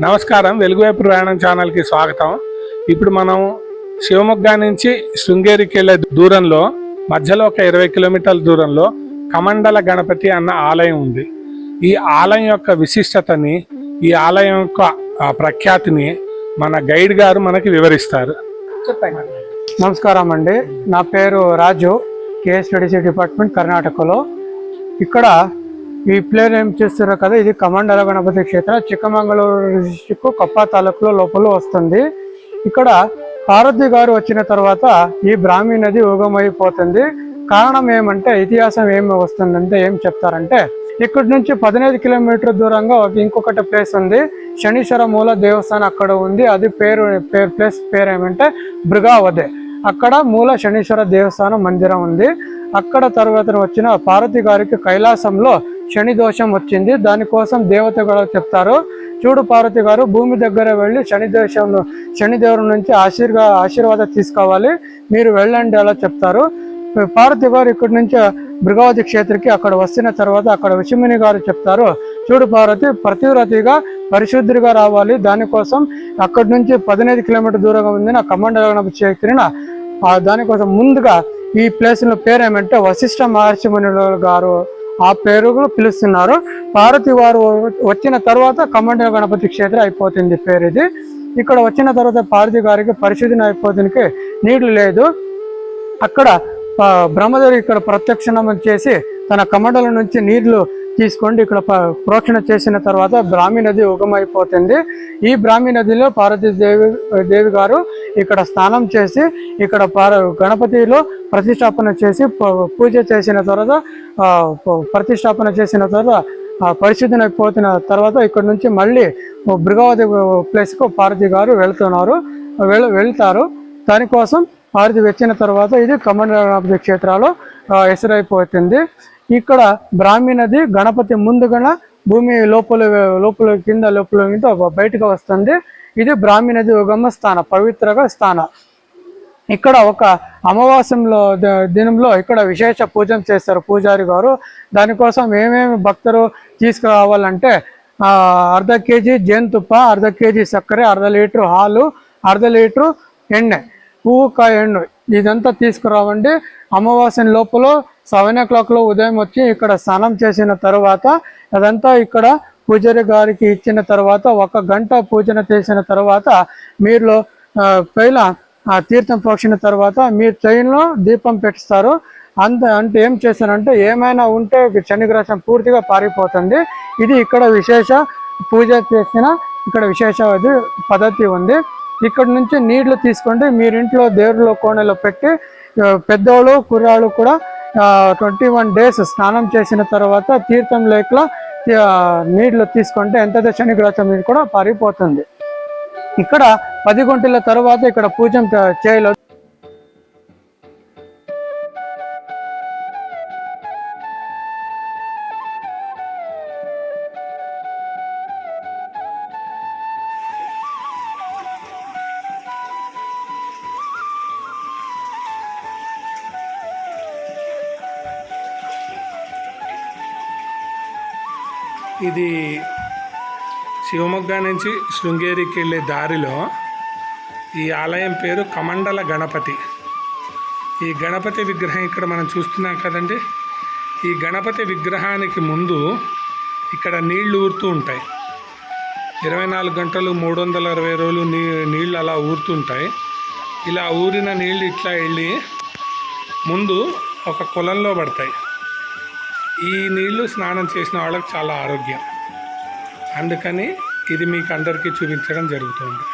నమస్కారం. వెలుగువైపు ప్రయాణం ఛానల్కి స్వాగతం. ఇప్పుడు మనం శివమొగ్గ నుంచి శృంగేరికి వెళ్ళే దూరంలో మధ్యలో ఒక ఇరవై కిలోమీటర్ల దూరంలో కమండల గణపతి అన్న ఆలయం ఉంది. ఈ ఆలయం యొక్క విశిష్టతని ఈ ఆలయం యొక్క ప్రఖ్యాతిని మన గైడ్ గారు మనకి వివరిస్తారు. చెప్పండి. నమస్కారం అండి. నా పేరు రాజు కేఎస్డిసి డిపార్ట్మెంట్ కర్ణాటకలో. ఇక్కడ ఈ ప్లేన్ ఏం చేస్తున్నారు కదా ఇది కమండల గణపతి క్షేత్రం చిక్కమంగళూరు డిస్టిక్ కప్ప తాలూకులో లోపల వస్తుంది. ఇక్కడ పార్వతి గారు వచ్చిన తర్వాత ఈ బ్రాహ్మీ నది ఉగమైపోతుంది కారణం ఏమంటే ఇతిహాసం ఏమి వస్తుందంటే ఏం చెప్తారంటే ఇక్కడ నుంచి పదిహేను కిలోమీటర్ దూరంగా ఒక ఇంకొకటి ప్లేస్ ఉంది. శనీశ్వర మూల దేవస్థానం అక్కడ ఉంది. అది పేరు పేరు ప్లేస్ పేరు ఏమంటే బృగావదే అక్కడ మూల శనీశ్వర దేవస్థానం మందిరం ఉంది. అక్కడ తర్వాత వచ్చిన పార్వతి గారికి కైలాసంలో శని దోషం వచ్చింది. దానికోసం దేవత కూడా చెప్తారు. చూడు పార్వతి గారు భూమి దగ్గర వెళ్ళి శని దోషం శని నుంచి ఆశీర్వా ఆశీర్వాదం తీసుకోవాలి. మీరు వెళ్ళండి అలా చెప్తారు. పార్వతి గారు ఇక్కడి నుంచి భృగవతి క్షేత్రకి అక్కడ వచ్చిన తర్వాత అక్కడ విషమిని గారు చెప్తారు. చూడు పార్వతి ప్రతివ్రతిగా పరిశుద్ధిగా రావాలి. దానికోసం అక్కడి నుంచి పదిహేను కిలోమీటర్ దూరంగా ఉంది. నా కమండల దానికోసం ముందుగా ఈ ప్లేస్ పేరు ఏమంటే వశిష్ఠ మహర్షి మునులు గారు. ఆ పేరును పిలుస్తున్నారు. పార్వతి వారు వచ్చిన తర్వాత కమండల గణపతి క్షేత్రం అయిపోతుంది పేరు ఇది ఇక్కడ వచ్చిన తర్వాత పార్వతి గారికి పరిశుద్ధి అయిపోతుంది నీళ్ళు లేదు. అక్కడ బ్రహ్మదేవుడు ఇక్కడ ప్రత్యక్షణం చేసి తన కమండల నుంచి నీళ్ళు తీసుకోండి. ఇక్కడ ప- ప్రోక్షణ చేసిన తర్వాత బ్రాహ్మీ నది ఉగమైపోతుంది. ఈ బ్రాహ్మీ నదిలో పార్వతీదేవి దేవి దేవి గారు ఇక్కడ స్నానం చేసి ఇక్కడ పార గణపతిలో ప్రతిష్టాపన చేసి ప- పూజ చేసిన తర్వాత ప్రతిష్టాపన చేసిన తర్వాత పరిశుద్ధి అయిపోతున్న తర్వాత ఇక్కడ నుంచి మళ్ళీ భృగవతి ప్లేస్కు పార్వతి గారు వెళ్తున్నారు. వెళ్ వెళ్తారు. దానికోసం పార్వతి వచ్చిన తర్వాత ఇది కమండల క్షేత్రాలు ఎసరైపోతుంది ఎసురైపోతుంది. ఇక్కడ బ్రాహ్మీ నది గణపతి ముందుగా భూమి లోపల లోపల కింద లోపల కింద బయటకు వస్తుంది. ఇది బ్రాహ్మీ నది ఉగమ స్థాన పవిత్రగా స్థాన. ఇక్కడ ఒక అమావాస్యంలో దినంలో ఇక్కడ విశేష పూజ చేస్తారు పూజారి గారు. దానికోసం ఏమేమి భక్తులు తీసుకురావాలంటే అర్ధ కేజీ జేనుతుప్ప అర్ధ కేజీ చక్కెర అర్ధ లీటరు హాలు అర్ధ లీటరు ఎన్నె పువ్వు కాయ ఇదంతా తీసుకురావండి. అమావాస్య లోపల సెవెన్ ఓ క్లాక్లో ఉదయం వచ్చి ఇక్కడ స్నానం చేసిన తర్వాత అదంతా ఇక్కడ పూజారి గారికి ఇచ్చిన తర్వాత ఒక గంట పూజన చేసిన తర్వాత మీరు ఆ, పైన ఆ తీర్థం ప్రోక్షణ తర్వాత మీరు చైన్లో దీపం పెట్టిస్తారు. అంత అంటే ఏం చేశారంటే ఏమైనా ఉంటే శనిగ్రహం పూర్తిగా పారిపోతుంది. ఇది ఇక్కడ విశేష పూజ చేసిన ఇక్కడ విశేష పద్ధతి ఉంది. ఇక్కడ నుంచి నీళ్ళు తీసుకోండి. మీరు ఇంట్లో దేవుళ్ళ కోణలో పెట్టి పెద్దవాళ్ళు కుర్రాళ్ళు కూడా ట్వంటీ వన్ డేస్ స్నానం చేసిన తర్వాత తీర్థం లేకలో నీళ్ళు తీసుకుంటే ఎంత శనిగ్రహం మీద కూడా పారిపోతుంది. ఇక్కడ పది గంటల తర్వాత ఇక్కడ పూజ చేయలేదు ఇది శివమొగ్గ నుంచి శృంగేరికి వెళ్ళే దారిలో ఈ ఆలయం పేరు కమండల గణపతి. ఈ గణపతి విగ్రహం ఇక్కడ మనం చూస్తున్నాం కదండి. ఈ గణపతి విగ్రహానికి ముందు ఇక్కడ నీళ్ళు ఊరుతూ ఉంటాయి. ఇరవై నాలుగు గంటలు మూడు వందల అరవై రోజులు నీ నీళ్ళు అలా ఊరుతుంటాయి. ఇలా ఊరిన నీళ్ళు ఇట్లా వెళ్ళి ముందు ఒక కులంలో పడతాయి. ఈ నీళ్ళు స్నానం చేసిన వాళ్ళకి చాలా ఆరోగ్యం. అందుకని ఇది మీకు అందరికీ చూపించడం జరుగుతుంది.